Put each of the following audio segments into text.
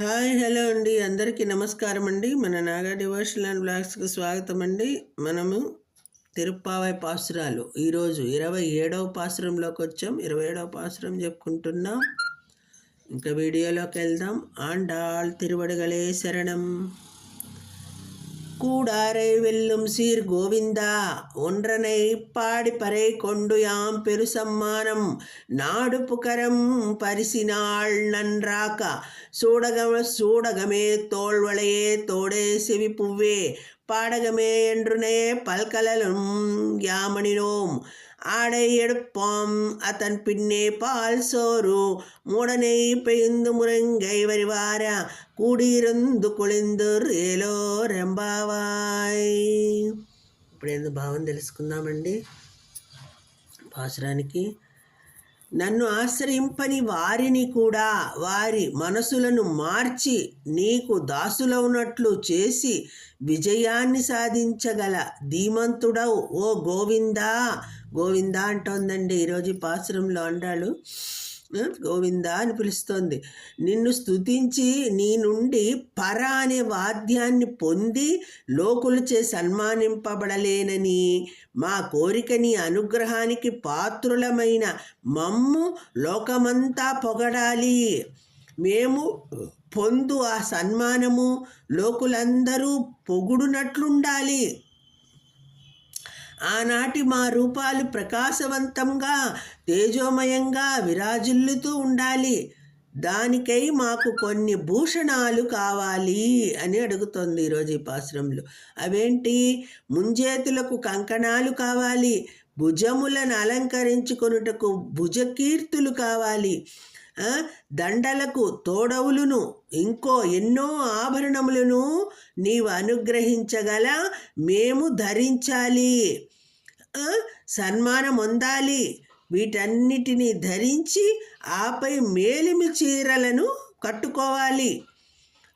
Hi hello అండి. అందరికీ నమస్కారం అండి మన నాగా డివోషనల్ అండ్ బ్లాగ్స్కి స్వాగతం అండి మనము తిరుప్పావై పాసురాలు. ఈరోజు ఇరవై ఏడవ పాసురంలోకి వచ్చాం. ఇరవై ఏడవ పాసురం చెప్పుకుంటున్నాం. ఇంకా వీడియోలోకి వెళ్దాం. ఆండాళ్ తిరువడగలే శరణం. கூடாரை வெல்லும் சீர் கோவிந்தா. ஒன்றனை பாடிப்பறை கொண்டு யாம் பெருசம்மானம். நாடு புகரம் பரிசினாள் நன்றாக்கா. சூடகம சூடகமே தோள்வளையே தோடே செவி புவ்வே பாடகமே என்றுனே பல்கலலும் யாமணினோம். ஆடை எடுப்போம் அதன் பின்னே பால் சோறு மூடனை பெய்ந்து முருங்கை வரிவார కూడిరందు కొళిందరు ఏలో రెంబావాయ్ ఇప్పుడు ఎందుకు భావం తెలుసుకుందామండి పాసురానికి నన్ను ఆశ్రయింపని వారిని కూడా వారి మనసులను మార్చి నీకు దాసులవునట్లు చేసి విజయాన్ని సాధించగల ధీమంతుడవు ఓ గోవిందా. గోవిందా అంటోందండి ఈరోజు ఈ పాసురంలో అండాలు గోవిందా అని పిలుస్తోంది. నిన్ను స్తుతించి నీ నుండి పర అనే వాద్యాన్ని పొంది లోకులచే సన్మానింపబడలేనని మా కోరిక నీ అనుగ్రహానికి పాత్రులమైన మమ్ము లోకమంతా పొగడాలి. మేము పొందు ఆ సన్మానము లోకులందరూ పొగుడునట్లుండాలి. ఆనాటి మా రూపాలు ప్రకాశవంతంగా తేజోమయంగా విరాజిల్లుతూ ఉండాలి. దానికై మాకు కొన్ని భూషణాలు కావాలి అని అడుగుతోంది ఈరోజు ఈ పాశ్రంలో అవేంటి? ముంజేతులకు కంకణాలు కావాలి. భుజములను అలంకరించుకొనుటకు భుజకీర్తులు కావాలి. దండలకు తోడవులును ఇంకో ఎన్నో ఆభరణములను నీవు అనుగ్రహించగల మేము ధరించాలి. సన్మానం పొందాలి వీటన్నిటినీ ధరించి ఆపై మేలిమి చీరలను కట్టుకోవాలి.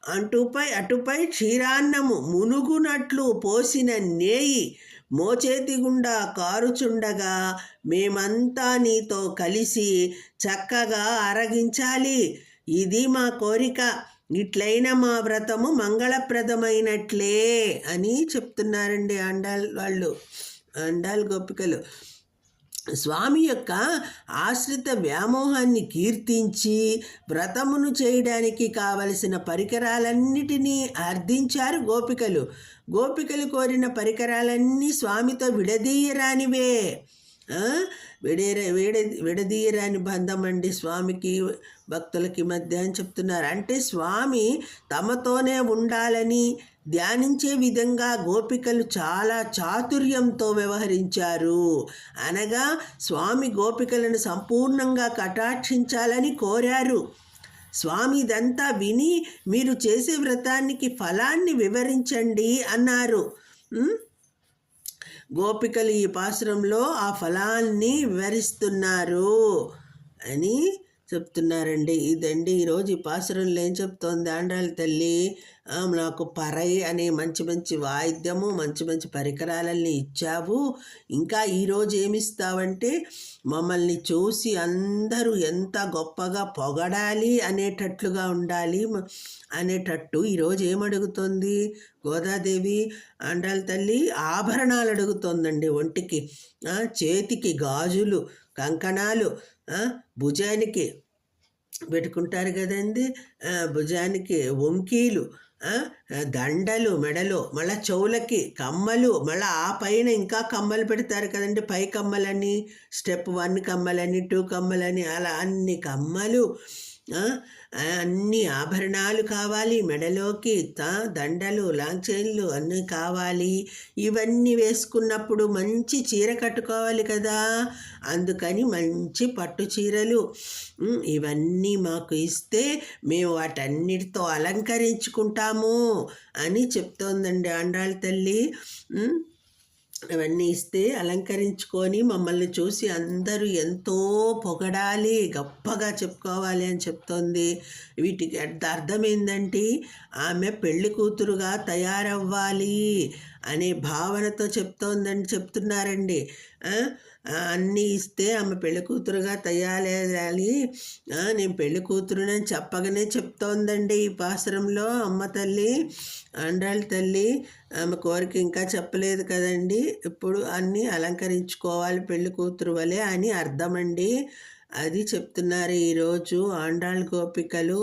అంటుపై అటుపై క్షీరాన్నము మునుగునట్లు పోసిన నేయి మోచేతి గుండా కారుచుండగా మేమంతా నీతో కలిసి చక్కగా అరగించాలి. ఇది మా కోరిక. ఇట్లైన మా వ్రతము మంగళప్రదమైనట్లే అని చెప్తున్నారండి అండాల్ వాళ్ళు. అండాల్ గోపికలు స్వామి యొక్క ఆశ్రిత వ్యామోహాన్ని కీర్తించి వ్రతమును చేయడానికి కావలసిన పరికరాలన్నిటినీ అర్థించారు గోపికలు. గోపికలు కోరిన పరికరాలన్నీ స్వామితో విడదీయరానివే. విడేర విడ విడదీయరాని బంధం అండి స్వామికి భక్తులకి మధ్య అని చెప్తున్నారు. అంటే స్వామి తమతోనే ఉండాలని ధ్యానించే విధంగా గోపికలు చాలా చాతుర్యంతో వ్యవహరించారు. అనగా స్వామి గోపికలను సంపూర్ణంగా కటాక్షించాలని కోరారు. స్వామి ఇదంతా విని మీరు చేసే వ్రతానికి ఫలాన్ని వివరించండి అన్నారు. గోపికలు ఈ పాసురంలో ఆ ఫలాన్ని వివరిస్తున్నారు అని చెప్తున్నారండి. ఇదండి ఈరోజు ఈ పాసురంలో ఏం చెప్తోంది ఆండాళ్ళ తల్లి? నాకు పరై అనే మంచి మంచి వాయిద్యము మంచి మంచి పరికరాలన్నీ ఇచ్చావు. ఇంకా ఈరోజు ఏమిస్తావంటే మమ్మల్ని చూసి అందరూ ఎంత గొప్పగా పొగడాలి అనేటట్లుగా ఉండాలి అనేటట్టు ఈరోజు ఏమడుగుతోంది? గోదాదేవి అండాల తల్లి ఆభరణాలు అడుగుతోందండి ఒంటికి చేతికి గాజులు కంకణాలు భుజానికి పెట్టుకుంటారు కదండి. భుజానికి వంకీలు దండలు మెడలో మళ్ళా చెవులకి కమ్మలు మళ్ళీ ఆ పైన ఇంకా కమ్మలు పెడతారు కదండి. పై కమ్మలని స్టెప్ వన్ కమ్మలని టూ కమ్మలని అలా అన్ని కమ్మలు. అన్ని ఆభరణాలు కావాలి మెడలోకి దండలు లాంగ్ అన్నీ కావాలి. ఇవన్నీ వేసుకున్నప్పుడు మంచి చీర కట్టుకోవాలి కదా. అందుకని మంచి పట్టు చీరలు ఇవన్నీ మాకు ఇస్తే మేము వాటన్నిటితో అలంకరించుకుంటాము అని చెప్తోందండి ఆండాళ్ళ తల్లి. అవన్నీ ఇస్తే అలంకరించుకొని మమ్మల్ని చూసి అందరూ ఎంతో పొగడాలి గొప్పగా చెప్పుకోవాలి అని చెప్తోంది. వీటికి అర్థం ఏంటంటే ఆమె పెళ్ళి కూతురుగా తయారవ్వాలి అనే భావనతో చెప్తోందని చెప్తున్నారండి. అన్నీ ఇస్తే ఆమె పెళ్ళి కూతురుగా తయారయ్యాలి. నేను పెళ్ళి కూతురునని చెప్పగానే చెప్తోందండి ఈ పాసరంలో అమ్మ తల్లి అండాళ్ళ తల్లి. ఆమె కోరిక ఇంకా చెప్పలేదు కదండి. ఇప్పుడు అన్నీ అలంకరించుకోవాలి పెళ్ళి కూతురు వలె అని అర్థమండి. అది చెప్తున్నారు ఈరోజు ఆండాళ్ గోపికలు.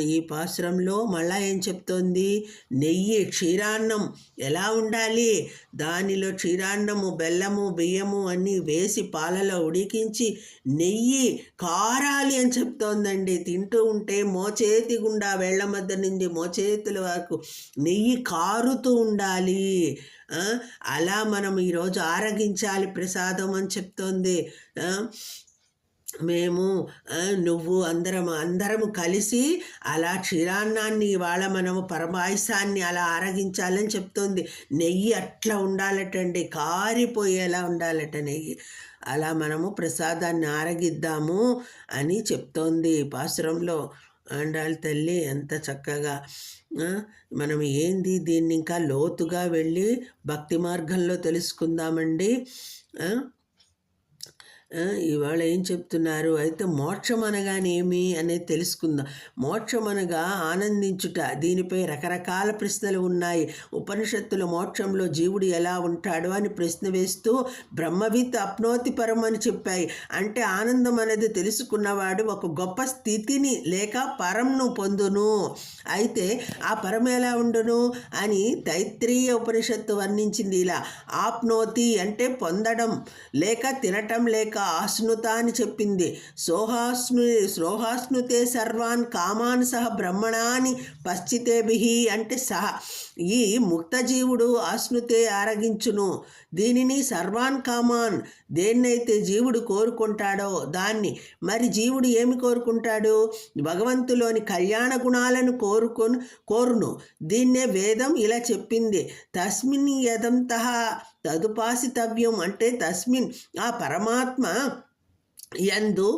ఈ పాశ్రంలో మళ్ళా ఏం చెప్తోంది? నెయ్యి క్షీరాన్నం ఎలా ఉండాలి? దానిలో క్షీరాన్నము బెల్లము బియ్యము అన్నీ వేసి పాలలో ఉడికించి నెయ్యి కారాలి అని చెప్తోందండి. తింటూ ఉంటే మోచేతి గుండా వేళ్ళ మధ్య నుండి మోచేతుల వరకు నెయ్యి కారుతూ ఉండాలి. అలా మనం ఈరోజు ఆరగించాలి ప్రసాదం అని చెప్తోంది. మేము నువ్వు అందరం అందరము కలిసి అలా క్షీరాన్నాన్ని ఇవాళ మనము పరమాయుసాన్ని అలా ఆరగించాలని చెప్తోంది. నెయ్యి అట్లా ఉండాలటండి కారిపోయేలా ఉండాలట నెయ్యి. అలా మనము ప్రసాదాన్ని ఆరగిద్దాము అని చెప్తోంది ఈ పాసురంలో అండాలి తల్లి ఎంత చక్కగా మనం ఏంది దీన్ని ఇంకా లోతుగా వెళ్ళి భక్తి మార్గంలో తెలుసుకుందామండి ఇవాళ ఏం చెప్తున్నారు? అయితే మోక్షం అనగానేమి అనేది తెలుసుకుందాం. మోక్షం అనగా ఆనందించుట దీనిపై రకరకాల ప్రశ్నలు ఉన్నాయి. ఉపనిషత్తుల మోక్షంలో జీవుడు ఎలా ఉంటాడు అని ప్రశ్న వేస్తూ బ్రహ్మవిత్ అప్నోతి పరం అని చెప్పాయి. అంటే ఆనందం అనేది తెలుసుకున్నవాడు ఒక గొప్ప స్థితిని లేక పరంను పొందును. అయితే ఆ పరం ఎలా ఉండును? అని తైత్రీయ ఉపనిషత్తు వర్ణించింది ఇలా. ఆప్నోతి అంటే పొందడం లేక తినటం లేక ఆస్నుత అని చెప్పింది. సోహాస్ను సోహాస్నుతే సర్వాన్ కామాన్ సహ బ్రహ్మణాని పశ్చితేభి అంటే సహ. ఈ ముక్తజీవుడు అశ్నుతే ఆరగించును. దీనిని సర్వాన్ కామాన్ దేన్నైతే జీవుడు కోరుకుంటాడో దాన్ని. మరి జీవుడు ఏమి కోరుకుంటాడు? భగవంతులోని కళ్యాణ గుణాలను కోరుకొని కోరును. దీన్నే వేదం ఇలా చెప్పింది. తస్మిన్ యదంతహ తదుపాసితవ్యం అంటే తస్మిన్ ఆ పరమాత్మ యందు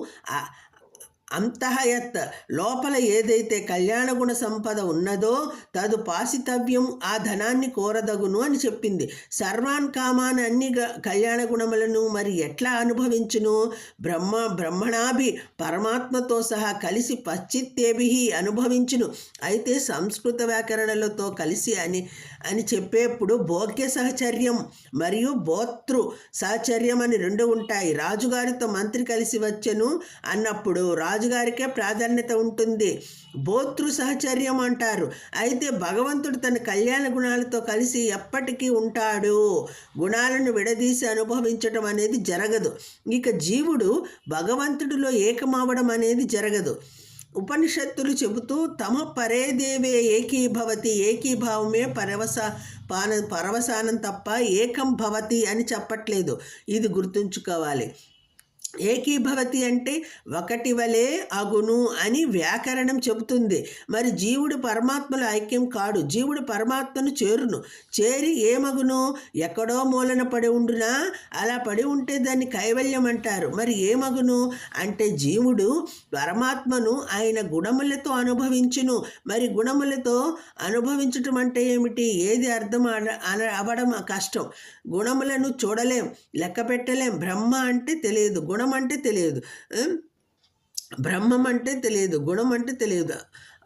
ఆ- అంతఃయత్ లోపల ఏదైతే కళ్యాణ గుణ సంపద ఉన్నదో తదు పాసితవ్యం ఆ ధనాన్ని కోరదగును అని చెప్పింది. సర్వాన్ కామాన్ అన్ని గ- కళ్యాణ గుణములను మరి ఎట్లా అనుభవించును? బ్రహ్మ బ్రహ్మణాభి పరమాత్మతో సహా కలిసి పశ్చిత్తేభి అనుభవించును. అయితే సంస్కృత వ్యాకరణలతో కలిసి అని అని చెప్పేప్పుడు భోగ్య సహచర్యం మరియు బోతృ సహచర్యం అని రెండు ఉంటాయి. రాజుగారితో మంత్రి కలిసి వచ్చెను అన్నప్పుడు రాజు రాజుగారికే ప్రాధాన్యత ఉంటుంది. భోతృ సహచర్యం అంటారు. అయితే భగవంతుడు తన కళ్యాణ గుణాలతో కలిసి ఎప్పటికీ ఉంటాడు. గుణాలను విడదీసి అనుభవించటం అనేది జరగదు. ఇక జీవుడు భగవంతుడిలో ఏకమవడం అనేది జరగదు. ఉపనిషత్తులు చెబుతూ తమ పరేదేవే ఏకీభవతి ఏకీభావమే పరవస పాన పరవసానం తప్ప ఏకం భవతి అని చెప్పట్లేదు. ఇది గుర్తుంచుకోవాలి. ఏకీభవతి అంటే ఒకటి వలె అగును అని వ్యాకరణం చెబుతుంది. మరి జీవుడు పరమాత్మలో ఐక్యం కాడు. జీవుడు పరమాత్మను చేరును. చేరి ఏమగును? ఎక్కడో మూలన పడి ఉండునా? అలా పడి ఉంటే దాన్ని కైవల్యం అంటారు. మరి ఏమగును? అంటే జీవుడు పరమాత్మను ఆయన గుణములతో అనుభవించును. మరి గుణములతో అనుభవించటం అంటే ఏమిటి? ఏది అర్థం అన- అన- అవ్వడం కష్టం. గుణములను చూడలేం లెక్క పెట్టలేం. బ్రహ్మ అంటే తెలియదు. గుణ అంటే తెలియదు. బ్రహ్మం అంటే తెలియదు గుణం అంటే తెలియదు.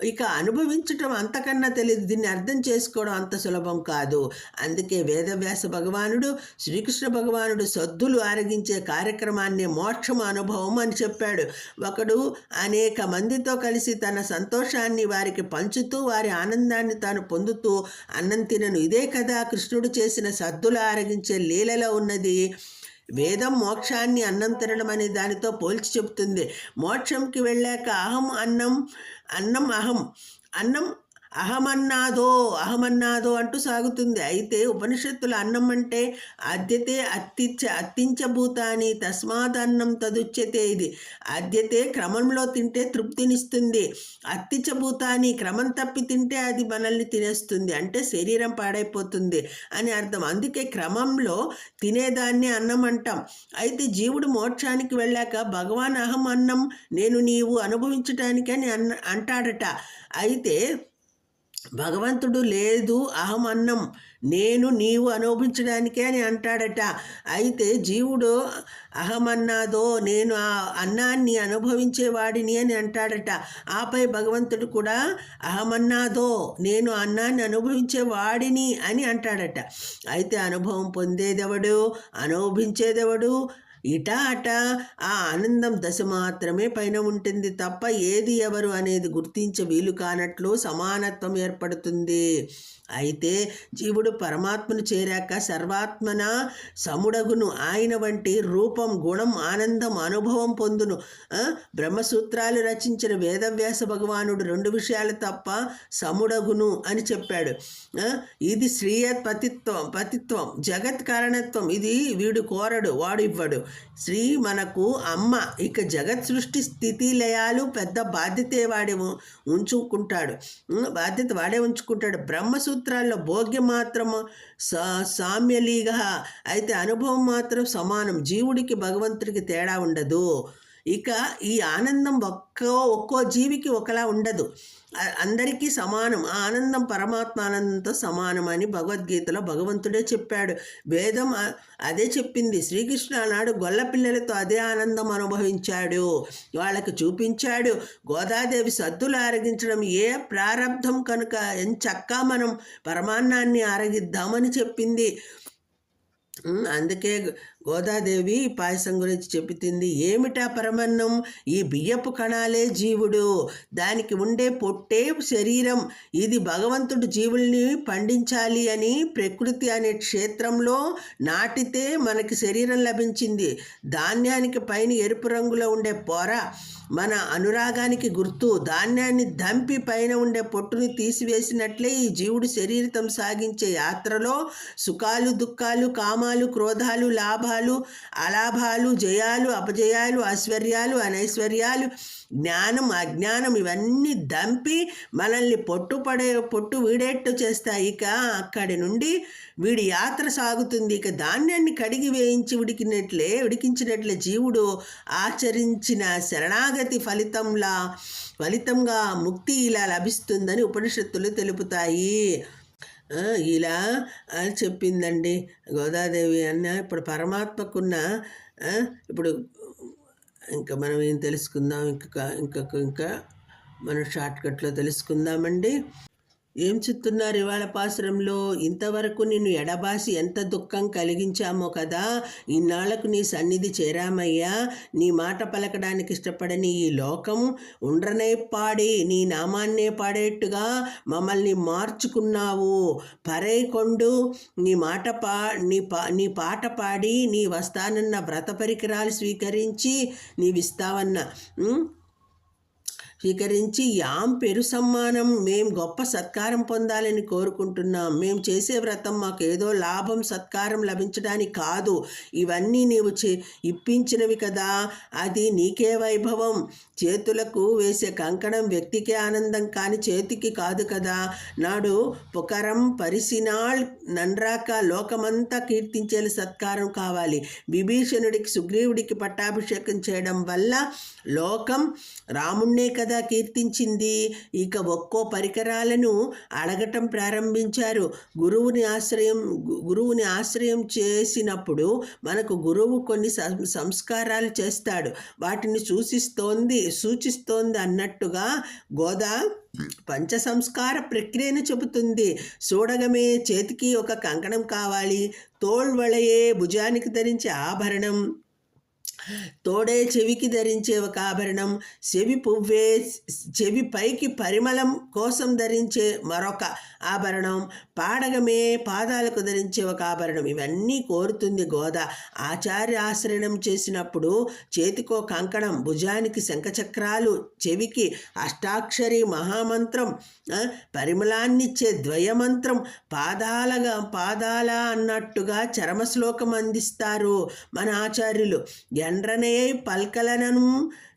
ఇక అనుభవించటం అంతకన్నా తెలియదు. దీన్ని అర్థం చేసుకోవడం అంత సులభం కాదు. అందుకే వేదవ్యాస భగవానుడు శ్రీకృష్ణ భగవానుడు సద్దులు ఆరగించే కార్యక్రమాన్ని మోక్షం అనుభవం అని చెప్పాడు. ఒకడు అనేక మందితో కలిసి తన సంతోషాన్ని వారికి పంచుతూ వారి ఆనందాన్ని తాను పొందుతూ అన్నం తినను. ఇదే కదా కృష్ణుడు చేసిన సద్దులు ఆరగించే లీలలో ఉన్నది. వేదం మోక్షాన్ని అన్నం తినడం అనే దానితో పోల్చి చెబుతుంది. మోక్షంకి వెళ్ళాక అహం అన్నం అన్నం అహం. అన్నం అహమన్నాదో అహమన్నాదో అంటూ సాగుతుంది. అయితే ఉపనిషత్తుల అన్నం అంటే అద్యతే అత్తిచ్చ అత్తించభూతాని తస్మాత్ అన్నం తదుచ్యతే ఇది. అద్యతే క్రమంలో తింటే తృప్తినిస్తుంది. అత్తిచ్చభూతాని క్రమం తప్పి తింటే అది మనల్ని తినేస్తుంది. అంటే శరీరం పాడైపోతుంది అని అర్థం. అందుకే క్రమంలో తినేదాన్ని అన్నం అంటాం. అయితే జీవుడు మోక్షానికి వెళ్ళాక భగవాన్ అహం అన్నం నేను నీవు అనుభవించటానికి అని అన్న అంటాడట. అయితే భగవంతుడు లేదు అహం అన్నం నేను నీవు అనుభవించడానికే అని అంటాడట. అయితే జీవుడు అహమన్నాదో నేను ఆ అన్నాన్ని అనుభవించేవాడిని అని అంటాడట. ఆపై భగవంతుడు కూడా అహమన్నాదో నేను అన్నాన్ని అనుభవించేవాడిని అని అంటాడట. అయితే అనుభవం పొందేదెవడు? అనుభవించేదెవడు? ఇటా అట ఆ ఆనందం దశ మాత్రమే పైన ఉంటుంది తప్ప ఏది ఎవరు అనేది గుర్తించ వీలు కానట్లు సమానత్వం ఏర్పడుతుంది. అయితే జీవుడు పరమాత్మను చేరాక సర్వాత్మన సముడగును. ఆయన వంటి రూపం గుణం ఆనందం అనుభవం పొందును. బ్రహ్మసూత్రాలు రచించిన వేదవ్యాస భగవానుడు రెండు విషయాలు తప్ప సముడగును అని చెప్పాడు. ఇది శ్రీయ పతిత్వం పతిత్వం జగత్ కారణత్వం. ఇది వీడు కోరడు వాడు ఇవ్వడు. శ్రీ మనకు అమ్మ ఇక జగత్ సృష్టి స్థితి లయాలు పెద్ద బాధ్యతే వాడే ఉంచుకుంటాడు. బాధ్యత వాడే ఉంచుకుంటాడు. సూత్రాల్లో భోగ్యం మాత్రం సా సామ్యలీగా అయితే అనుభవం మాత్రం సమానం. జీవుడికి భగవంతుడికి తేడా ఉండదు. ఇక ఈ ఆనందం ఒక్కో ఒక్కో జీవికి ఒకలా ఉండదు. అందరికీ సమానం. ఆ ఆనందం పరమాత్మానందంతో సమానం అని భగవద్గీతలో భగవంతుడే చెప్పాడు. వేదం అదే చెప్పింది. శ్రీకృష్ణ నాడు గొల్ల పిల్లలతో అదే ఆనందం అనుభవించాడు. వాళ్ళకి చూపించాడు. గోదాదేవి సద్దులు ఆరగించడం ఏ ప్రారంధం కనుక ఎంచక్కా మనం పరమాన్నాన్ని ఆరగిద్దామని చెప్పింది. అందుకే గోదాదేవి పాయసం గురించి చెబుతుంది. ఏమిటా పరమన్నం? ఈ బియ్యపు కణాలే జీవుడు. దానికి ఉండే పొట్టే శరీరం. ఇది భగవంతుడు జీవుల్ని పండించాలి అని ప్రకృతి అనే క్షేత్రంలో నాటితే మనకి శరీరం లభించింది. ధాన్యానికి పైన ఎరుపు రంగులో ఉండే పొర మన అనురాగానికి గుర్తు. ధాన్యాన్ని దంపి పైన ఉండే పొట్టుని తీసివేసినట్లే ఈ జీవుడు శరీరం సాగించే యాత్రలో సుఖాలు దుఃఖాలు కామాలు క్రోధాలు లాభాలు అలాభాలు జయాలు అపజయాలు ఐశ్వర్యాలు అనైశ్వర్యాలు జ్ఞానం అజ్ఞానం ఇవన్నీ దంపి మనల్ని పొట్టుపడే పొట్టు వీడేట్టు చేస్తాయి. ఇక అక్కడి నుండి వీడి యాత్ర సాగుతుంది. ఇక ధాన్యాన్ని కడిగి వేయించి ఉడికినట్లే ఉడికించినట్లే జీవుడు ఆచరించిన శరణాగతి ఫలితంలా ఫలితంగా ముక్తి ఇలా లభిస్తుందని ఉపనిషత్తులు తెలుపుతాయి. ఇలా అని చెప్పిందండి. గోదాదేవి అన్న ఇప్పుడు పరమాత్మకున్న ఇప్పుడు ఇంకా మనం ఏం తెలుసుకుందాం? ఇంకా ఇంకా ఇంకా మనం షార్ట్కట్లో తెలుసుకుందామండి. ఏం చెప్తున్నారు ఇవాళ పాశ్రంలో? ఇంతవరకు నిన్ను ఎడబాసి ఎంత దుఃఖం కలిగించామో కదా? ఇన్నాళ్ళకు నీ సన్నిధి చేరామయ్యా. నీ మాట పలకడానికి ఇష్టపడని ఈ లోకం ఉండ్రనే పాడి నీ నామాన్నే పాడేట్టుగా మమ్మల్ని మార్చుకున్నావు. పరేకొండు నీ మాట పా నీ పా నీ పాట పాడి నీ వస్తానన్న వ్రత పరికరాలు స్వీకరించి నీవిస్తావన్న స్వీకరించి యాం పెరు సమ్మానం మేం గొప్ప సత్కారం పొందాలని కోరుకుంటున్నాం. మేము చేసే వ్రతం మాకు ఏదో లాభం సత్కారం లభించడానికి కాదు. ఇవన్నీ నీవు చే ఇప్పించినవి కదా. అది నీకే వైభవం. చేతులకు వేసే కంకణం వ్యక్తికే ఆనందం కానీ చేతికి కాదు కదా. నాడు పుకరం పరిసినాళ్ నన్రాక లోకమంతా కీర్తించేలా సత్కారం కావాలి. విభీషణుడికి సుగ్రీవుడికి పట్టాభిషేకం చేయడం వల్ల లోకం రాముణ్ణే కదా. కీర్తించింది. ఇక ఒక్కో పరికరాలను అడగటం ప్రారంభించారు. గురువుని ఆశ్రయం గురువుని ఆశ్రయం చేసినప్పుడు మనకు గురువు కొన్ని సం- సంస్కారాలు చేస్తాడు. వాటిని సూచిస్తోంది సూచిస్తోంది అన్నట్టుగా గోదా పంచ సంస్కార ప్రక్రియను చెబుతుంది. చూడగమే చేతికి ఒక కంకణం కావాలి. తోల్వళయే భుజానికి ధరించే ఆభరణం. తోడే చెవికి ధరించే ఒక ఆభరణం చెవి పువ్వే చెవి పైకి పరిమళం కోసం ధరించే మరొక ఆభరణం పాడగమే పాదాలకు ధరించే ఒక ఆభరణం. ఇవన్నీ కోరుతుంది గోద. ఆచార్య ఆశ్రయణం చేసినప్పుడు చేతికో కంకణం భుజానికి శంఖచక్రాలు చెవికి అష్టాక్షరి మహామంత్రం పరిమళాన్నిచ్చే ద్వయమంత్రం పాదాలగా పాదాల అన్నట్టుగా చరమశ్లోకం అందిస్తారు మన ఆచార్యులు. என்றனையை பல்கலனும்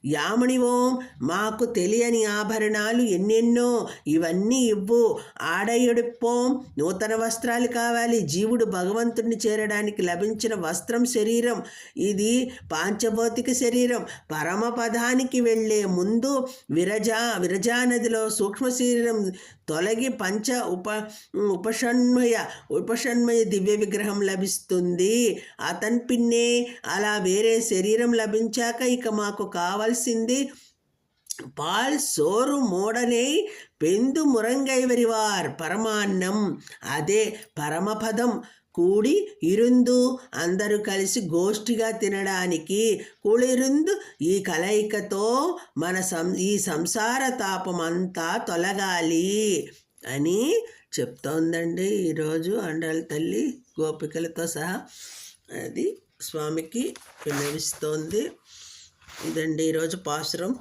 యాముని ఓం మాకు తెలియని ఆభరణాలు ఎన్నెన్నో ఇవన్నీ ఇవ్వు. ఆడయుడిపోం నూతన వస్త్రాలు కావాలి. జీవుడు భగవంతుణ్ణి చేరడానికి లభించిన వస్త్రం శరీరం. ఇది పాంచభౌతిక శరీరం. పరమపదానికి వెళ్ళే ముందు విరజా విరజా నదిలో సూక్ష్మ శరీరం తొలగి పంచ ఉప ఉపషణ్మయ ఉపషణ్మయ దివ్య విగ్రహం లభిస్తుంది. అతన్ పిన్నే అలా వేరే శరీరం లభించాక ఇక మాకు కావాల్సింది. పాల్ సోరు మోడనే పెందు మురంగైవరివార్ పరమాన్నం. అదే పరమపదం. కూడి ఇరుందు అందరూ కలిసి గోష్ఠిగా తినడానికి కుళిరుందు ఈ కలయికతో మన సం ఈ సంసార తాపం అంతా తొలగాలి అని చెప్తోందండి ఈరోజు అండాల తల్లి గోపికలతో సహా. అది స్వామికి విన్నవిస్తోంది. ఇదండి ఈరోజు పాశ్రం.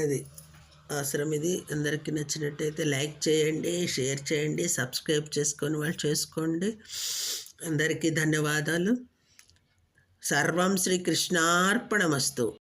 అది అవసరం ఇది. అందరికీ నచ్చినట్టయితే లైక్ చేయండి షేర్ చేయండి సబ్స్క్రైబ్ చేసుకొని వాళ్ళు చేసుకోండి. అందరికీ ధన్యవాదాలు. సర్వం శ్రీ కృష్ణార్పణమస్తు.